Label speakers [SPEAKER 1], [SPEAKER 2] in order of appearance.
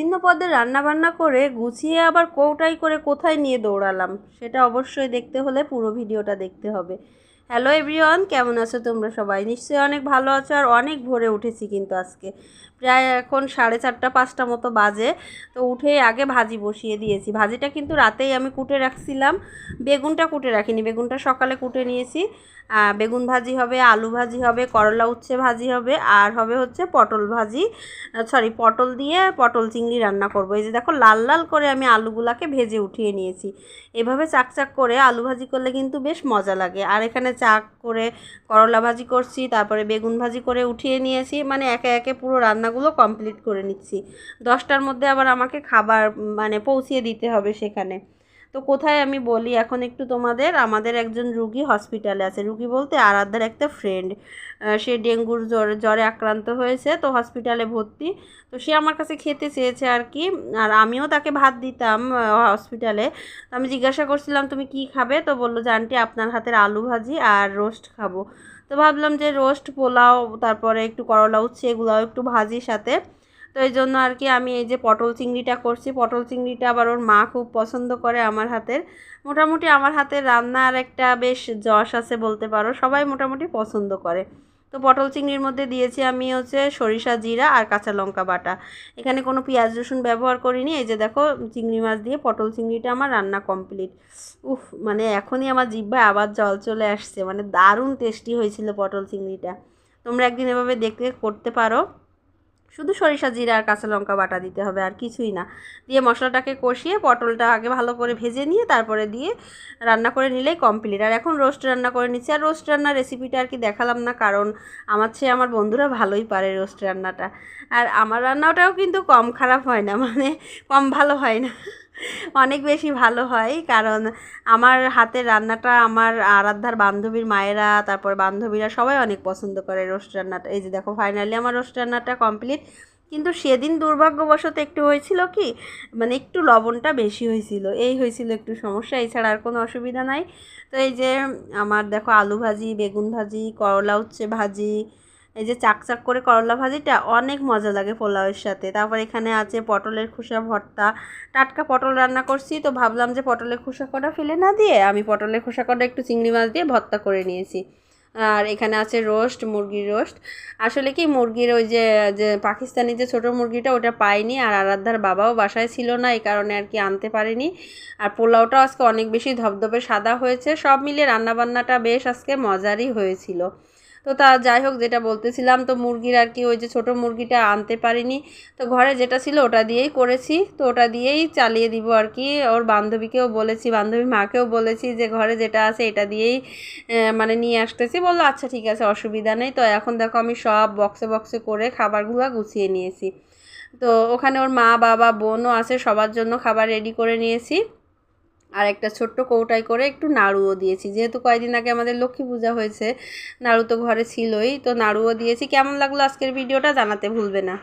[SPEAKER 1] বিভিন্ন পদে রান্নাবান্না করে গুছিয়ে আবার কৌটাই করে কোথায় নিয়ে দৌড়ালাম, সেটা অবশ্যই দেখতে হলে পুরো ভিডিওটা দেখতে হবে। হ্যালো এভরিওয়ান কেমন আছো তোমরা সবাই? নিশ্চয়ই অনেক ভালো আছো আর অনেক ভোরে উঠেছি কিন্তু আজকে। প্রায় এখন সাড়ে চারটা, পাঁচটা মতো বাজে, তো উঠে আগে ভাজি বসিয়ে দিয়েছি। ভাজিটা কিন্তু রাতেই আমি কুটে রাখছিলাম। বেগুনটা কুটে রাখিনি, বেগুনটা সকালে কুটে নিয়েছি। বেগুন ভাজি হবে, আলু ভাজি হবে, করলা উচ্ছে ভাজি হবে, আর হবে হচ্ছে পটল ভাজি। সরি পটল দিয়ে পটল চিংড়ি রান্না করব। এই যে দেখো, লাল লাল করে আমি আলুগুলাকে ভেজে উঠিয়ে নিয়েছি। এভাবে চাকচাক করে আলু ভাজি করলে কিন্তু বেশ মজা লাগে। আর এখানে চাক করে, করলা ভাজি করছি, তারপরে বেগুন ভাজি করে উঠিয়ে নিয়েছি। মানে একে একে পুরো রান্নাগুলো কমপ্লিট করে নিচ্ছি। দশটার মধ্যে আবার আমাকে খাবার মানে পৌঁছিয়ে দিতে হবে সেখানে। তো কোথায় আমি বলি, এখন একটু তোমাদের, আমাদের একজন রুগী হসপিটালে আছে। রুগী বলতে আরাধ্যার একটা ফ্রেন্ড সে ডেঙ্গুর জ্বর, জ্বরে আক্রান্ত হয়েছে, তো হসপিটালে ভর্তি। তো সে আমার কাছে খেতে চেয়েছে আর কি, আর আমিও তাকে ভাত দিতাম হসপিটালে আমি জিজ্ঞাসা করছিলাম, তুমি কি খাবে? তো বলল, যে আন্টি, আপনার হাতের আলু ভাজি আর রোস্ট খাব। তো ভাবলাম যে রোস্ট পোলাও, তারপরে একটু করলা উচ্ছে, এগুলাও একটু ভাজির সাথে। তো এই জন্য আর কি আমি এই যে পটল চিংড়িটা করছি। পটল চিংড়িটা আবার ওর মা খুব পছন্দ করে আমার হাতের। মোটামুটি আমার হাতের রান্নার একটা বেশ যশ আছে বলতে পারো, সবাই মোটামুটি পছন্দ করে। তো পটল চিংড়ির মধ্যে দিয়েছি আমি হচ্ছে সরিষা জিরা আর কাঁচা লঙ্কা বাটা। এখানে কোনো পেঁয়াজ রসুন ব্যবহার করিনি, এই যে দেখো চিংড়ি মাছ দিয়ে পটল চিংড়িটা আমার রান্না কমপ্লিট। উফ মানে এখনই আমার জিভ্ভায় আবার জল চলে আসছে মানে দারুণ টেস্টি হয়েছিল পটল চিংড়িটা। তোমরা একদিন এভাবে দেখতে করতে পারো। শুধু সরিষা জিরা আর কাঁচা লঙ্কা বাটা দিতে হবে, আর কিছুই না। দিয়ে মশলাটাকে কষিয়ে পটলটা আগে ভালো করে ভেজে নিয়ে তারপরে দিয়ে রান্না করে নিলেই কমপ্লিট আর এখন রোস্ট রান্না করে নিচ্ছি। আর রোস্ট রান্নার রেসিপিটা আর কি দেখালাম না, কারণ আমার চেয়ে আমার বন্ধুরা ভালোই পারে রোস্ট রান্নাটা। আর আমার রান্নাটাও কিন্তু কম খারাপ হয় না মানে কম ভালো হয় না। অনেক বেশি ভালো হয়। কারণ আমার হাতের রান্নাটা আমার আরাধ্যার বান্ধবীর মায়েরা, তারপর বান্ধবীরা সবাই অনেক পছন্দ করে রোস্ট রান্নাটা। এই যে দেখো ফাইনালি আমার রোস্ট রান্নাটা কমপ্লিট কিন্তু সেদিন দুর্ভাগ্যবশত একটু হয়েছিল কি মানে একটু লবণটা বেশি হয়েছিল। এই হয়েছিল একটু সমস্যা, এছাড়া আর কোনো অসুবিধা নাই। তো এই যে আমার দেখো আলু ভাজি, বেগুন ভাজি, করলা উচ্ছে ভাজি এই যে চাকচাক করে করলা ভাজিটা অনেক মজা লাগে পোলাওয়ের সাথে। তারপর এখানে আছে পটলের খোসা ভর্তা। টাটকা পটল রান্না করছি, তো ভাবলাম যে পটলের খোসা কটা ফেলে না দিয়ে আমি পটলের খোসা কটা একটু চিংড়ি মাছ দিয়ে ভর্তা করে নিয়েছি। আর এখানে আছে রোস্ট, মুরগির রোস্ট। আসলে কি মুরগির ওই যে যে পাকিস্তানি যে ছোটো মুরগিটা, ওটা পাইনি আর আরাধ্যার বাবাও বাসায় ছিল না, এই কারণে আর কি আনতে পারিনি। আর পোলাওটাও আজকে অনেক বেশি ধবধবে সাদা হয়েছে, সব মিলিয়ে রান্নাবান্নাটা বেশ আজকে মজারই হয়েছিল। তো তা যাই হোক, যেটা বলতেছিলাম, তো মুরগির আর কি ওই যে ছোটো মুরগিটা আনতে পারিনি। তো ঘরে যেটা ছিল ওটা দিয়েই করেছি। তো ওটা দিয়েই চালিয়ে দিব আর কি। ওর বান্ধবীকেও বলেছি, বান্ধবী মাকেও বলেছি যে ঘরে যেটা আছে এটা দিয়েই মানে নিয়ে আসতেছি। বলল আচ্ছা ঠিক আছে, অসুবিধা নেই। তো এখন দেখো আমি সব বক্সে বক্সে করে খাবারগুলো গুছিয়ে নিয়েছি। তো ওখানে ওর মা, বাবা, বোনও আছে, সবার জন্য খাবার রেডি করে নিয়েছি। আর একটা ছোট্ট কৌটাই করে একটু নাড়ুও দিয়েছি। যেহেতু কয়েকদিন আগে আমাদের লক্ষ্মী পূজা হয়েছে, নাড়ু তো ঘরে ছিলই, তো নাড়ুও দিয়েছি। কেমন লাগল আজকের ভিডিওটা জানাতে ভুলবে না।